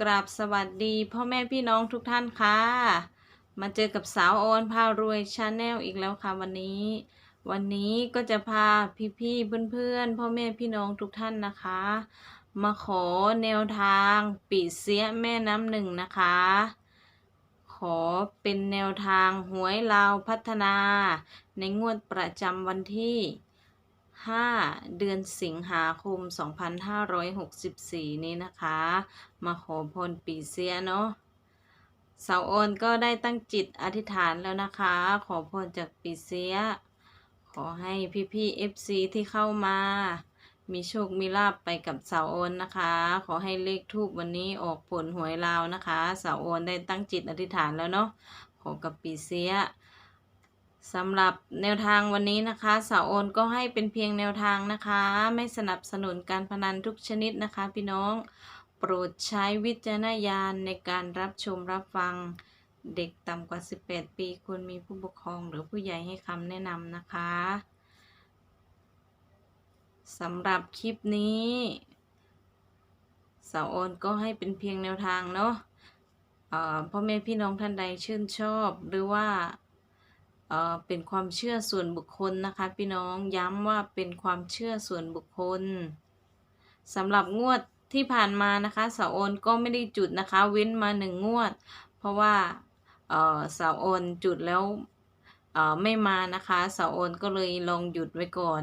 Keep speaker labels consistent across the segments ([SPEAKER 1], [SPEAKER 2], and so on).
[SPEAKER 1] กราบสวัสดีพ่อแม่พี่น้องทุกท่านค่ะ มาเจอกับสาวออนพารวยชาแนลอีกแล้วค่ะวันนี้ วันนี้ก็จะพาพี่ๆเพื่อนๆ พ่อแม่พี่น้องทุกท่านนะคะ มาขอแนวทางปีเสียแม่น้ำหนึ่งนะคะ ขอเป็นแนวทางหวยลาวพัฒนา ในงวดประจำวันที่ 5 เดือนสิงหาคม 2564 นี้นะคะ มาขอพรปีเสียเนาะสาวโอนก็ได้ตั้งจิตอธิษฐานแล้วนะคะ ขอพรจากปีเสีย ขอให้พี่ๆ FC ที่เข้ามา มีโชคมีลาบไปกับสาวโอนนะคะ ขอให้เลขทูบวันนี้ออกผลหวยลาวนะคะ สาวโอนได้ตั้งจิตอธิษฐานแล้วเนาะขอกับปีเสีย สำหรับแนวทางวันนี้นะคะสาวโอนก็ให้เป็นเพียงแนวทางนะคะ ไม่สนับสนุนการพนันทุกชนิดนะคะ พี่น้องโปรดใช้วิจารณญาณในการรับชมรับฟังเด็กต่ำกว่า 18 ปีควรมีผู้ปกครองหรือผู้ใหญ่ให้คำแนะนำนะคะสำหรับคลิปนี้สาวโอนก็ให้เป็นเพียงแนวทางเนาะเอ่อพ่อแม่พี่น้องท่านใดชื่นชอบหรือว่า เป็นความเชื่อส่วนบุคคลนะคะ พี่น้องย้ำว่าเป็นความเชื่อส่วนบุคคลสำหรับงวดที่ผ่านมานะคะสาวโอนก็ไม่ได้จุดนะคะ เว้นมาหนึ่งงวด เพราะว่าเสาวโอนจุดแล้วไม่มานะคะสาวโอนก็เลยลองหยุดไว้ก่อน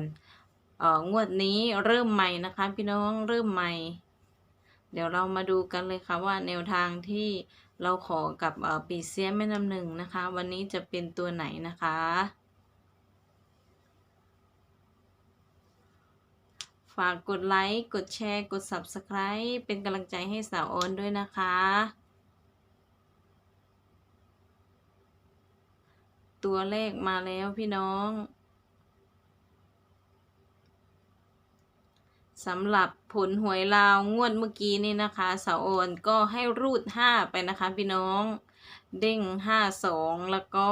[SPEAKER 1] องวดนี้เริ่มใหม่นะคะ พี่น้องเริ่มใหม่ เดี๋ยวเรามาดูกันเลยค่ะว่าแนวทางที่ เราขอกับปีเซียแม่น้ำหนึ่งนะคะ วันนี้จะเป็นตัวไหนนะคะ ฝากกดไลค์กดแชร์กด Subscribe เป็นกำลังใจให้สาวโอนด้วยนะคะ ตัวเลขมาแล้วพี่น้อง สำหรับผลหวยลาวงวดเมื่อกี้นี่นะคะ สาวโอนก็ให้รูด5ไปนะคะ พี่น้อง เด้ง52แล้วก็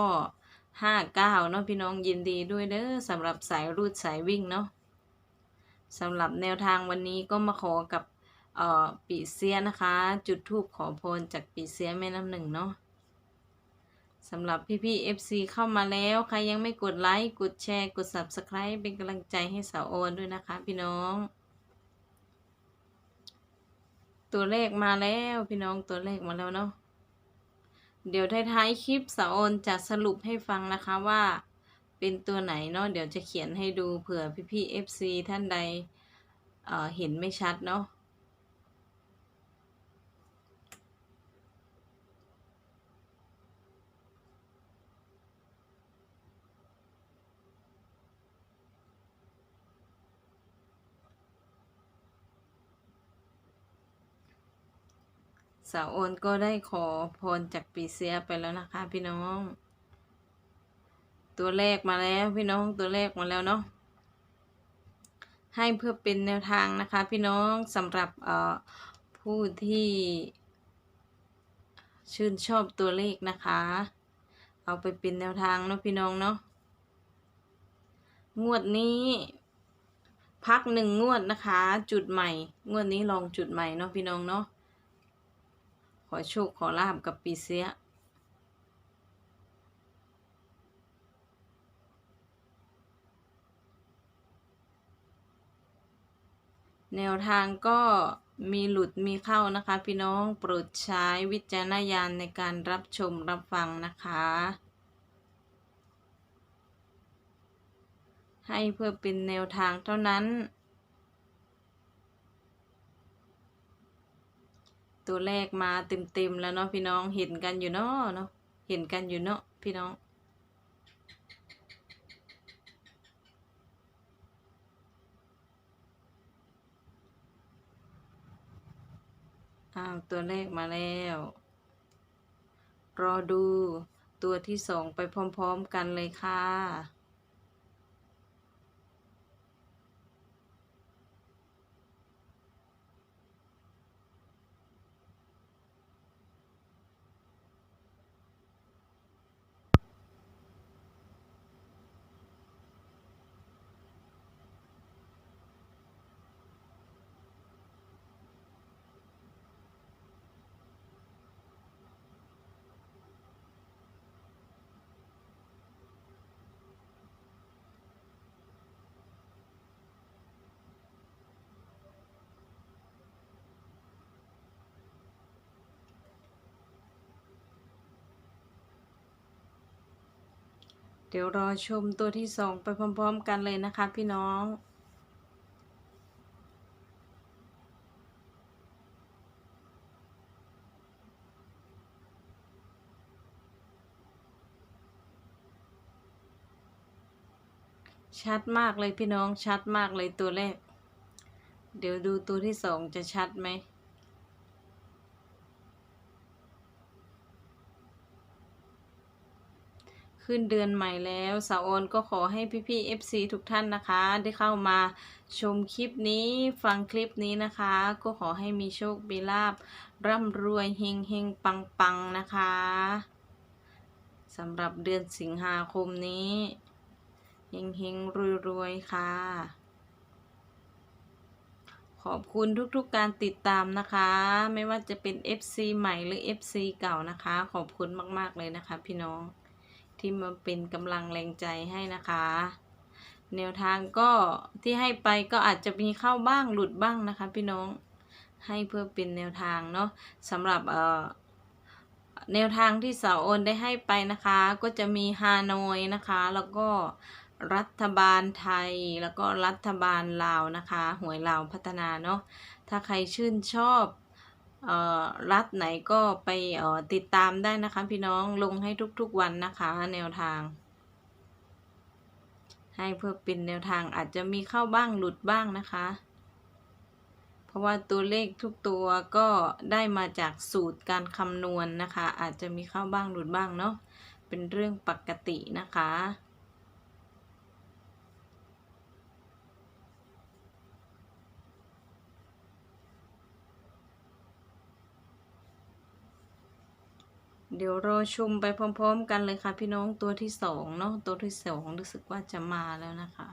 [SPEAKER 1] 59เนาะพี่น้องยินดีด้วยเด้อสำหรับสายรูดสายวิ่งเนาะสำหรับแนวทางวันนี้ก็มาขอกับเอ่อปีเสียนะคะ จุดทูปขอพรจากปีเสียแม่น้ำหนึ่งเนาะสำหรับพี่ๆ FC เข้ามาแล้ว ใครยังไม่กดไลค์ กดแชร์ กด Subscribe เป็นกำลังใจให้สาวโอนด้วยนะคะพี่น้อง ตัวเลขมาแล้วพี่น้องตัวเลขมาแล้วเนาะเดี๋ยวท้ายๆคลิปสาวโอนจะสรุปให้ฟังนะคะว่าเป็นตัวไหนเนาะเดี๋ยวจะเขียนให้ดูเผื่อพี่ๆ FC ท่านใดเอ่อเห็นไม่ชัดเนาะ สาวโอนก็ได้ขอพรจากปีเสียไปแล้วนะคะ พี่น้อง ตัวเลขมาแล้วพี่น้องตัวเลขมาแล้วเนาะให้เพื่อเป็นแนวทางนะคะ พี่น้องสำหรับเอ่อผู้ที่ชื่นชอบตัวเลขนะคะ เอาไปเป็นแนวทางเนาะพี่น้องเนาะงวดนี้ พักหนึ่งงวดนะคะ จุดใหม่ งวดนี้ลองจุดใหม่เนาะพี่น้องเนาะ ขอโชคขอลาบกับปีเสีย แนวทางก็มีหลุดมีเข้านะคะ พี่น้องโปรดใช้วิจารณญาณในการรับชมรับฟังนะคะ ให้เพื่อเป็นแนวทางเท่านั้น ตัวแรกมาเต็มๆแล้วเนาะพี่น้องเห็นกันอยู่เนาะเนาะเห็นกันอยู่เนาะพี่น้อง อ้าวตัวแรกมาแล้ว รอดูตัวที่สองไปพร้อมๆกันเลยค่ะ เดี๋ยวรอชมตัวที่สองไปพร้อมๆกันเลยนะคะพี่น้องชัดมากเลยพี่น้องชัดมากเลยตัวแรก เดี๋ยวดูตัวที่สองจะชัดไหม ขึ้นเดือนใหม่แล้วสาวโอนก็ขอให้พี่ๆ FC ทุกท่านนะคะ ได้เข้ามาชมคลิปนี้ฟังคลิปนี้นะคะ ก็ขอให้มีโชคมีลาบร่ำรวยเฮงเฮงปังปังนะคะสำหรับเดือนสิงหาคมนี้เฮงเฮงรวยรวยค่ะ ขอบคุณทุกๆการติดตามนะคะ ไม่ว่าจะเป็น FC ใหม่หรือ FC เก่านะคะ ขอบคุณมากๆเลยนะคะพี่น้อง ที่มาเป็นกำลังแรงใจให้นะคะ แนวทางก็ที่ให้ไปก็อาจจะมีเข้าบ้างหลุดบ้างนะคะ พี่น้องให้เพื่อเป็นแนวทางเนาะสำหรับเอ่อแนวทางที่สาวโอนได้ให้ไปนะคะ ก็จะมีฮานอยนะคะ แล้วก็รัฐบาลไทยแล้วก็รัฐบาลลาวนะคะ หวยลาวพัฒนาเนาะถ้าใครชื่นชอบ รัฐไหนก็ไปติดตามได้นะคะ พี่น้องลงให้ทุกๆวันนะคะ แนวทาง ให้เพื่อเป็นแนวทางอาจจะมีเข้าบ้างหลุดบ้างนะคะ เพราะว่าตัวเลขทุกตัวก็ได้มาจากสูตรการคำนวณนะคะ อาจจะมีเข้าบ้างหลุดบ้างเนาะเป็นเรื่องปกตินะคะ เดี๋ยวรอชมไปพร้อม ๆ กันเลยค่ะ พี่น้องตัวที่สองเนาะตัวที่สองรู้สึกว่าจะมาแล้วนะคะ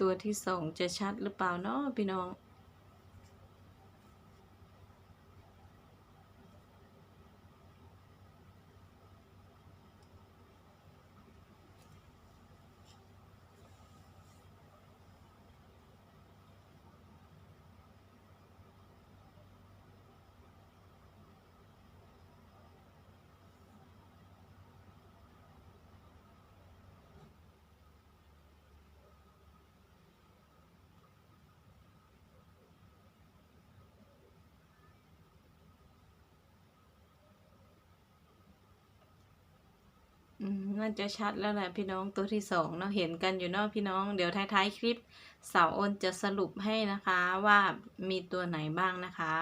[SPEAKER 1] ตัวที่สองจะชัดหรือเปล่าเนาะพี่น้อง น่าจะชัดแล้วแหละพี่น้องตัวที่สองเนาะเห็นกันอยู่เนาะพี่น้อง เดี๋ยวท้ายๆคลิปสาวโอนจะสรุปให้นะคะว่ามีตัวไหนบ้างนะคะ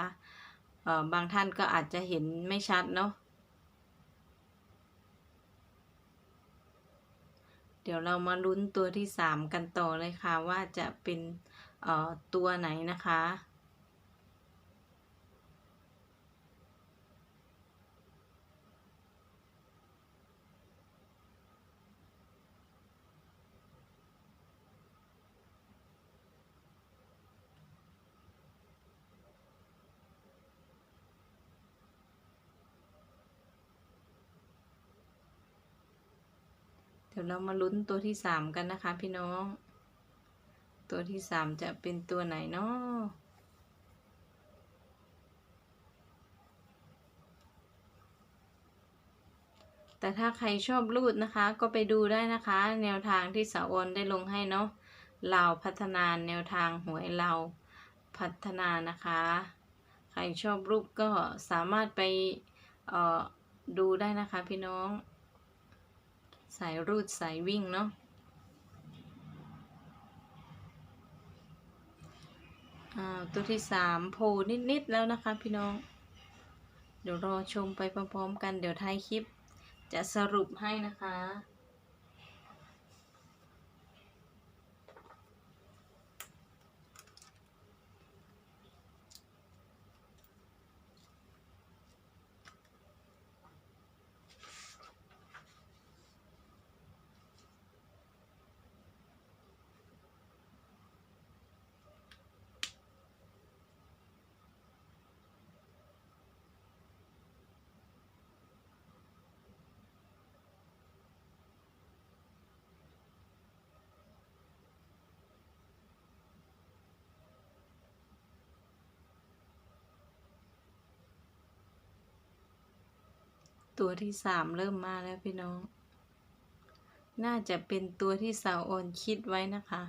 [SPEAKER 1] เอ่อบางท่านก็อาจจะเห็นไม่ชัดเนาะเดี๋ยวเรามาลุ้นตัวที่สามกันต่อเลยค่ะว่าจะเป็นเอ่อตัวไหนนะคะ ดี๋ยวเรามาลุ้นตัวที่สามกันนะคะ พี่น้อง ตัวที่สามจะเป็นตัวไหนเนาะแต่ถ้าใครชอบรูดนะคะ ก็ไปดูได้นะคะ แนวทางที่สาวอนได้ลงให้เนาะเราพัฒนาแนวทางหวยเราพัฒนานะคะ ใครชอบรูปก็สามารถไปออดูได้นะคะพี่น้อง สายรูดสายวิ่งเนาะอ่าตัวที่สามโผล่นิด ๆ แล้วนะคะพี่น้อง เดี๋ยวรอชมไปพร้อม ๆ กันเดี๋ยวท้ายคลิปจะสรุปให้นะคะ ตัวที่สามเริ่มมาแล้วพี่น้อง น่าจะเป็นตัวที่สาวโอนคิดไว้นะคะ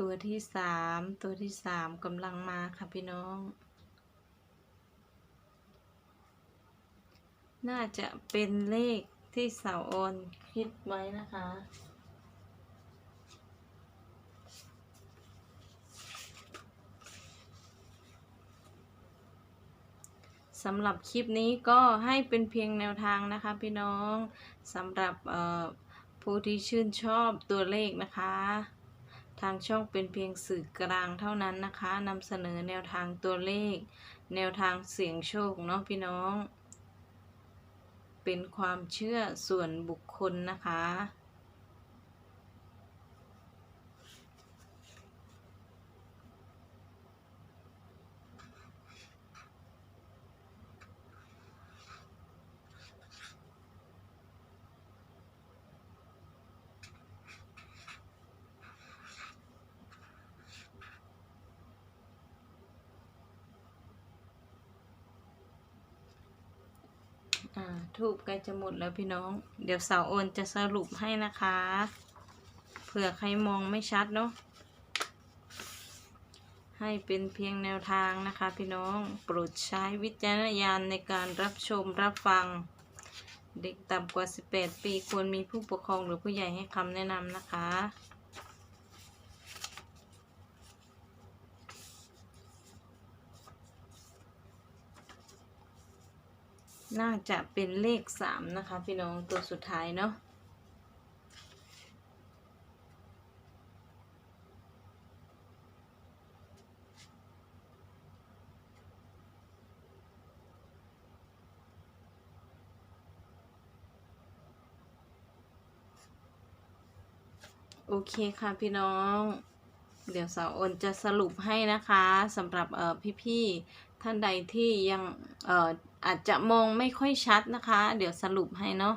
[SPEAKER 1] ตัวที่สาม ตัวที่สามกำลังมาค่ะพี่น้อง น่าจะเป็นเลขที่สาวโอนคิดไว้นะคะ สำหรับคลิปนี้ก็ให้เป็นเพียงแนวทางนะคะพี่น้องสำหรับผู้ที่ชื่นชอบตัวเลขนะคะ ทางช่องเป็นเพียงสื่อกลางเท่านั้นนะคะนำเสนอแนวทางตัวเลข แนวทางเสี่ยงโชคเนาะพี่น้อง เป็นความเชื่อส่วนบุคคลนะคะ อ่าทูบใกล้จะหมดแล้วพี่น้อง เดี๋ยวสาวโอนจะสรุปให้นะคะ เผื่อใครมองไม่ชัดเนาะให้เป็นเพียงแนวทางนะคะพี่น้องโปรดใช้วิจารณญาณในการรับชมรับฟัง เด็กต่ำกว่า 18 ปีควรมีผู้ปกครองหรือผู้ใหญ่ให้คำแนะนำนะคะ น่าจะเป็นเลขสามนะคะ พี่น้องตัวสุดท้ายเนาะโอเคค่ะพี่น้อง เดี๋ยวสาวอนจะสรุปให้นะคะสำหรับเอ่อพี่ๆท่านใดที่ยังเอ่อ อาจจะมองไม่ค่อยชัดนะคะ เดี๋ยวสรุปให้เนาะ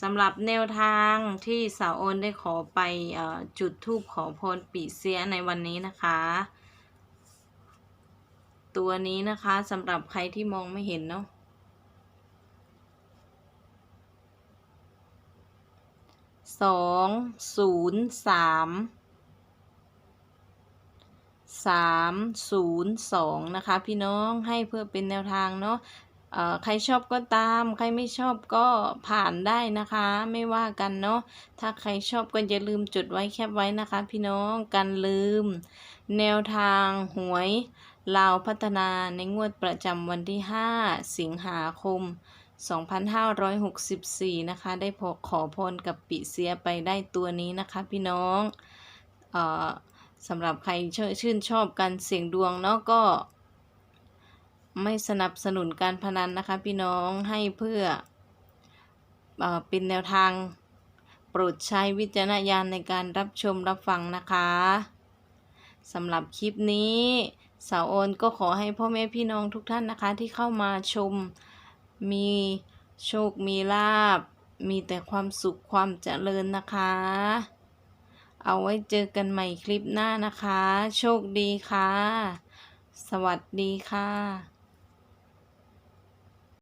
[SPEAKER 1] สำหรับแนวทางที่สาวโอนได้ขอไปอจุดทูปขอพรปีเสียในวันนี้นะคะ ตัวนี้นะคะสำหรับใครที่มองไม่เห็นเนาะสองศูนย์สาม สามศูนย์สองนะคะ พี่น้องให้เพื่อเป็นแนวทางเนาะเอ่อใครชอบก็ตาม ใครไม่ชอบก็ผ่านได้นะคะ ไม่ว่ากันเนาะ ถ้าใครชอบก็อย่าลืมจดไว้แคปไว้นะคะ พี่น้องกันลืม แนวทางหวยลาวพัฒนาในงวดประจำวันที่ 5 สิงหาคม 2564 นะคะ ได้ขอพรกับปิเสียไปได้ตัวนี้นะคะ พี่น้อง เอ่อ สำหรับใครชื่นชอบการเสี่ยงดวงเนาะก็ไม่สนับสนุนการพนันนะคะ พี่น้องให้เพื่อเออเป็นแนวทางโปรดใช้วิจารณญาณในการรับชมรับฟังนะคะสำหรับคลิปนี้สาวโอนก็ขอให้พ่อแม่พี่น้องทุกท่านนะคะ ที่เข้ามาชมมีโชคมีลาบ มีแต่ความสุขความเจริญนะคะ เอาไว้เจอกันใหม่คลิปหน้านะคะ โชคดีค่ะ สวัสดีค่ะ